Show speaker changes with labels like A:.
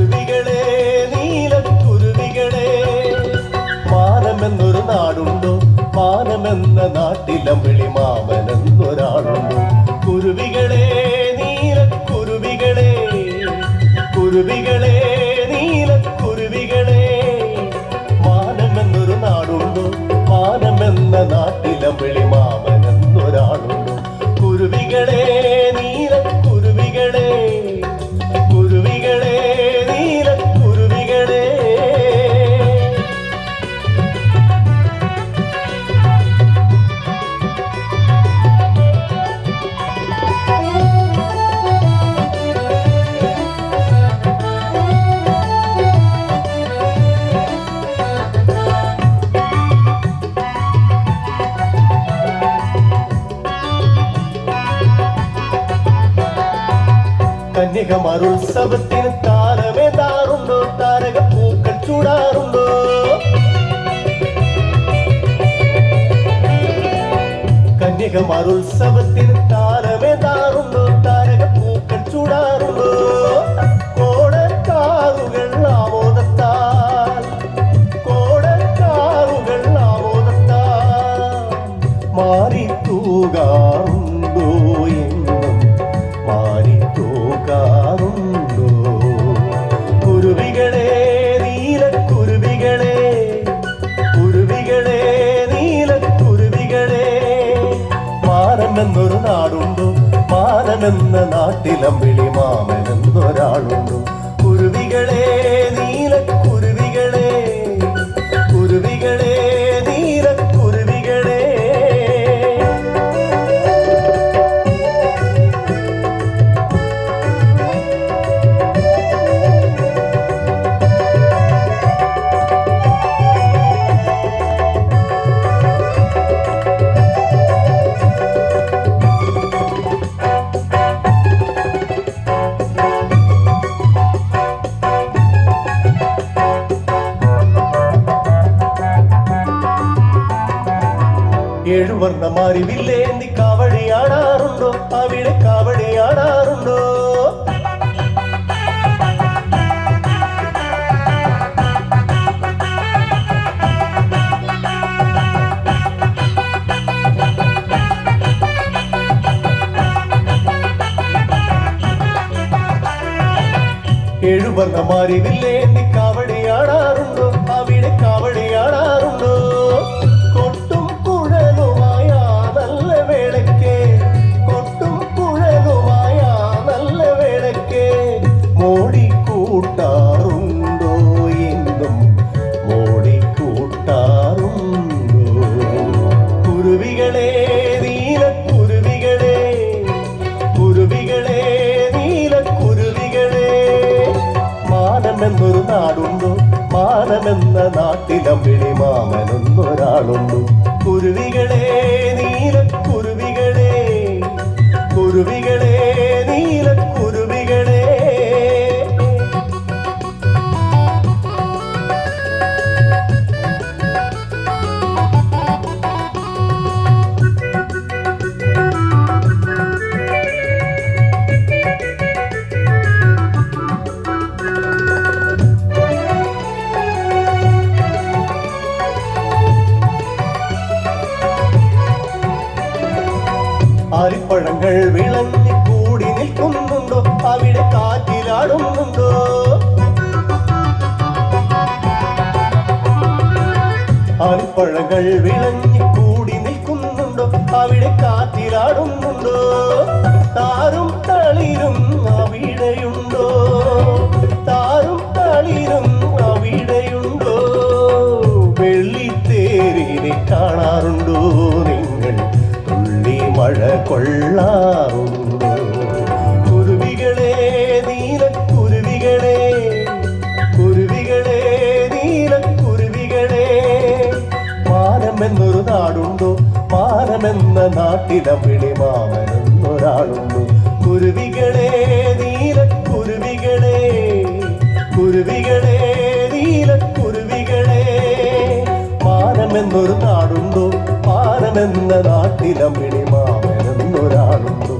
A: കുരുവികളെ നീലക്കുരുവികളെ മാനമെന്നൊരു നാടുണ്ടോ? മാനമെന്ന നാട്ടിലമ്പിളി മാമനെന്നൊരാളുണ്ടോ കുരുവികളെ നീലക്കുരുവികളെ കുരുവികളെ. നീലക്കുരുവികളെ മാനമെന്നൊരു നാടുണ്ടോ? മാനമെന്ന നാട്ടിലമ്പിളി കന്യകമാരുത്സവത്തിന് താരമേതാറുണ്ടോ താരക പൂക്കൾ ചൂടാറുണ്ടോ കന്യകമാരുത്സവത്തിന് താരമേതാറുണ്ടോ താരക പൂക്കൾ ചൂടാറുണ്ടോ കോടക്കാറുകൾ ആമോദത്താൽ കോടക്കാറുകൾ ആമോദത്താൽ മാറി തൂകാറുണ്ടോ എന്നും മാനമെന്നൊരു നാടുണ്ടോ. മാനമെന്ന നാട്ടിലമ്പിളി മാമനെന്നൊരാളുണ്ടോ. ഏഴുവർണ മാറി നീ കാവടിയാടാറുണ്ടോ അവിടെ കാവടിയാടാറുണ്ടോ മാറി വില്ലേന്തി കാവടിയാടാറുണ്ടോ നാടുണ്ടോ. മാനമെന്ന നാട്ടിലമ്പിളി മാമനൊന്നൊരാളുണ്ടു. കുരുവികളെ നീല കുരുവികളെ നീലക്കുരുവികളെ ആരിപ്പഴങ്ങൾ വിളഞ്ഞി കൂടി നിൽക്കുന്നുണ്ടോ അവിടെ കാറ്റിലാടുന്നുണ്ടോ ആൽപ്പഴങ്ങൾ വിളഞ്ഞി മഴ കൊള്ളാറുണ്ടോ? കുരുവികളെ നീലക്കുരുവികളെ കുരുവികളെ നീലക്കുരുവികളെ മാനമെന്നൊരു നാടുണ്ടോ? മാനമെന്ന നാട്ടിലെ മാമനെന്നൊരാളുണ്ടോ. കുരുവികളെ മാമനെന്നൊരാളുണ്ടോ